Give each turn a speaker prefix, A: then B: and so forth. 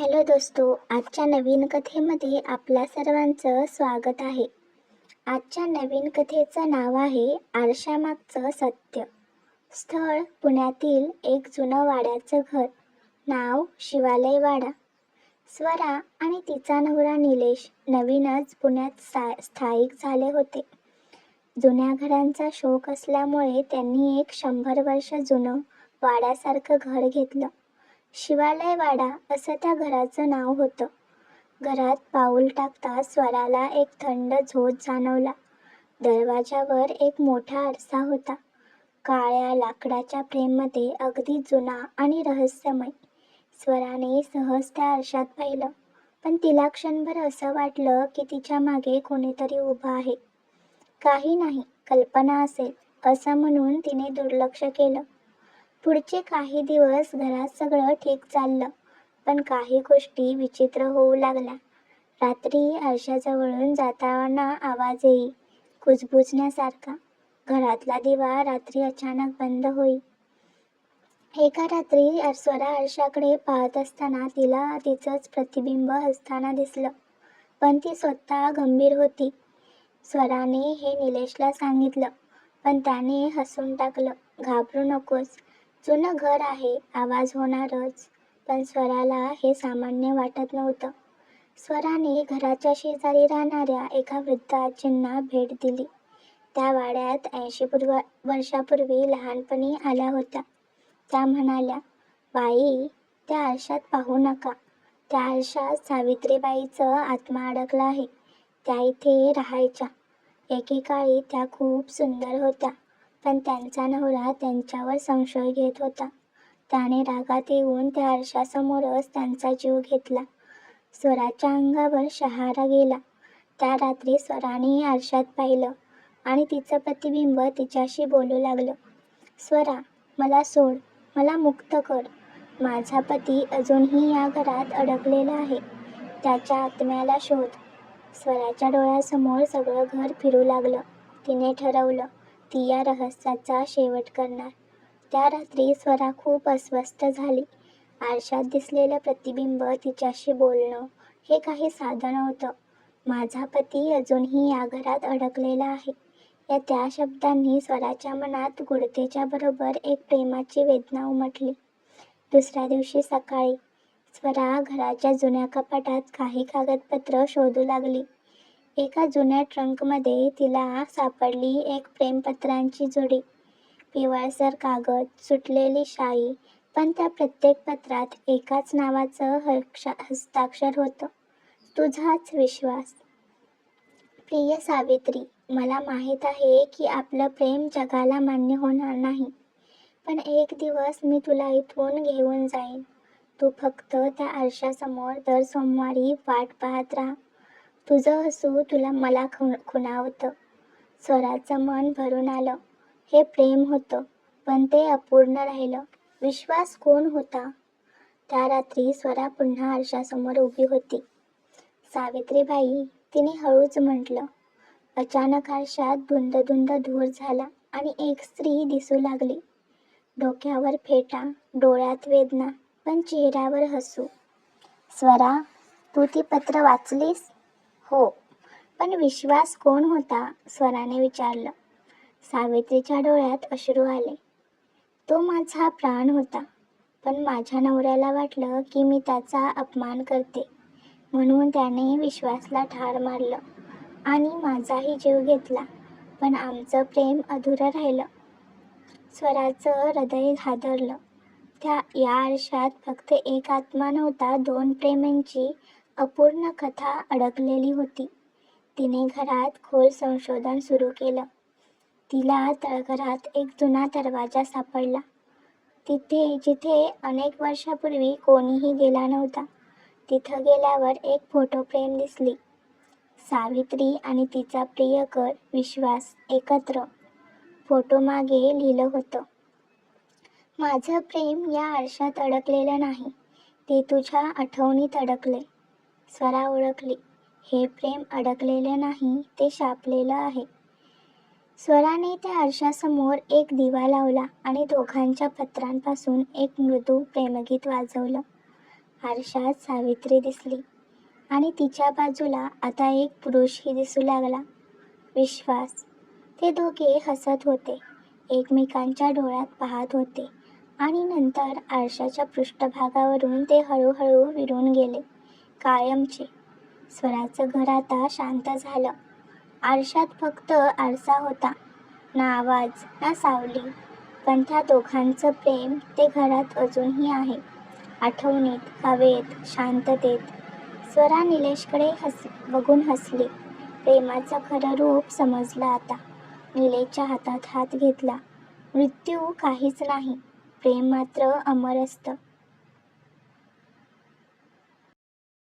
A: Hello दोस्तो आजच्या नवीन कथेमध्ये आपल्या सर्वांचं स्वागत आहे. आजच्या नवीन कथेचं नाव आहे आरशामागचं सत्य. स्थळ पुण्यातील एक जुनं वाड्याचं घर. नाव शिवालय वाडा. स्वरा आणि तिचा नवरा निलेश नवीनच पुण्यात सा स्थायिक झाले होते. जुन्या घरांचा शोक असल्यामुळे त्यांनी एक शंभर वर्ष जुनं वाड्यासारखं घर घेतलं. शिवालय वाडा असं त्या घराचं नाव होतं. घरात पाऊल टाकता स्वराला एक थंड झोत जाणवला. दरवाजावर एक मोठा आरसा होता. काळ्या लाकडाच्या फ्रेममध्ये अगदी जुना आणि रहस्यमय. स्वराने सहज त्या आरशात पाहिलं पण तिला क्षणभर असं वाटलं की तिच्यामागे कोणीतरी उभं आहे. काही नाही कल्पना असेल असं म्हणून तिने दुर्लक्ष केलं. पुढचे काही दिवस घरात सगळं ठीक चाललं पण काही गोष्टी विचित्र होऊ लागल्या. रात्री आरशाजवळून जाताना आवाज येई कुजबुजण्यासारखा. घरातला दिवा रात्री अचानक बंद होई. एका रात्री स्वरा आरशाकडे पाहत असताना तिला तिचंच प्रतिबिंब हसताना दिसलं पण ती स्वतः गंभीर होती. स्वराने हे निलेशला सांगितलं पण त्याने हसून टाकलं घाबरू नकोस. जुनं घर आहे आवाज होणारच. पण स्वराला हे सामान्य वाटत नव्हतं. स्वराने घराच्या शेजारी राहणाऱ्या एका वृद्ध आजींना भेट दिली. त्या वाड्यात ऐंशी पूर्व वर्षापूर्वी लहानपणी आल्या होत्या. त्या म्हणाल्या बाई त्या आरशात पाहू नका. त्या आरशात सावित्रीबाईचं आत्मा अडकला आहे. त्या इथे राहायच्या. एकेकाळी त्या खूप सुंदर होत्या. पण त्यांचा नवरा त्यांच्यावर संशय घेत होता. त्याने रागात येऊन त्या आरशासमोरच त्यांचा जीव घेतला. स्वराच्या अंगावर शहारा गेला. त्या रात्री स्वराने आरशात पाहिलं आणि तिचं प्रतिबिंब तिच्याशी बोलू लागलं. स्वरा मला सोड मला मुक्त कर. माझा पती अजूनही या घरात अडकलेला आहे. त्याच्या आत्म्याला शोध. स्वराच्या डोळ्यासमोर सगळं घर फिरू लागलं. तिने ठरवलं ती या रहस्याचा शेवट करणार. त्या रात्री स्वरा खूप अस्वस्थ झाली. आरशात दिसलेलं प्रतिबिंब तिच्याशी बोलणं हे काही साधन नव्हतं माझा पती अजूनही या घरात अडकलेला आहे. या त्या शब्दांनी स्वराच्या मनात गुडतेच्या बरोबर एक प्रेमाची वेदना उमटली. दुसऱ्या दिवशी सकाळी स्वरा घराच्या जुन्या कपाटात काही कागदपत्र शोधू लागली. एका जुन्या ट्रंकमध्ये तिला सापडली एक प्रेमपत्रांची जोडी. पिवळसर कागद सुटलेली शाई पण त्या प्रत्येक पत्रात एकाच नावाचं हक्षा हस्ताक्षर होतं. तुझाच विश्वास. प्रिय सावित्री मला माहीत आहे की आपलं प्रेम जगाला मान्य होणार नाही पण एक दिवस मी तुला इथून घेऊन जाईन. तू फक्त त्या आरशासमोर दर सोमवारी वाट पाहत राहा. तुझं हसू तुला मला खुण खुणावतं. स्वराचं मन भरून आलं. हे प्रेम होतं पण ते अपूर्ण राहिलं. विश्वास कोण होता? त्या रात्री स्वरा पुन्हा आरशासमोर उभी होती. सावित्रीबाई तिने हळूच म्हटलं अचानक आरशात धुंद धुंद धूर झाला आणि एक स्त्री दिसू लागली. डोक्यावर फेटा डोळ्यात वेदना पण चेहऱ्यावर हसू. स्वरा तू ती पत्र वाचलीस? हो. पण विश्वास कोण होता? स्वराने विचारलं. सावित्रीच्या डोळ्यात अश्रू आले. तो माझा प्राण होता. पण माझ्या नवऱ्याला वाटलं की मी त्याचा अपमान करते. म्हणून त्याने विश्वासला ठार मारलं आणि माझाही जीव घेतला. पण आमचं प्रेम अधुरं राहिलं. स्वराचं हृदय हादरलं. त्या या आरशात फक्त एक आत्मा नव्हता दोन प्रेमांची अपूर्ण कथा अडकलेली होती. तिने घरात खोल संशोधन सुरू केलं. तिला तळघरात एक जुना दरवाजा सापडला. तिथे जिथे अनेक वर्षापूर्वी कोणीही गेला नव्हता तिथं गेल्यावर एक फोटो फ्रेम दिसली. सावित्री आणि तिचा प्रियकर विश्वास एकत्र फोटोमागे लिहिलं होतं. माझं प्रेम या आरशात अडकलेलं नाही ते तुझ्या आठवणीत अडकले स्वरा ओळखली. हे प्रेम अडकलेले नाही ते शापलेलं आहे. स्वराने त्या आरशासमोर एक दिवा लावला आणि दोघांच्या पत्रांपासून एक मृदू प्रेमगीत वाजवलं. आरशात सावित्री दिसली आणि तिच्या बाजूला आता एक पुरुषही दिसू लागला. विश्वास. ते दोघे हसत होते. एकमेकांच्या डोळ्यात पाहत होते आणि नंतर आरशाच्या पृष्ठभागावरून ते हळूहळू विरून गेले. कायमचे. स्वराचं घर आता शांत झालं. आरशात फक्त आरसा होता. ना आवाज ना सावली. पण त्या दोघांचं प्रेम ते घरात अजूनही आहे. आठवणीत हवेत शांततेत. स्वरा निलेशकडे हस बघून हसली. प्रेमाचं खरं रूप समजलं आता. निलेशच्या हातात हात घेतला. मृत्यू काहीच नाही. प्रेम मात्र अमर असतं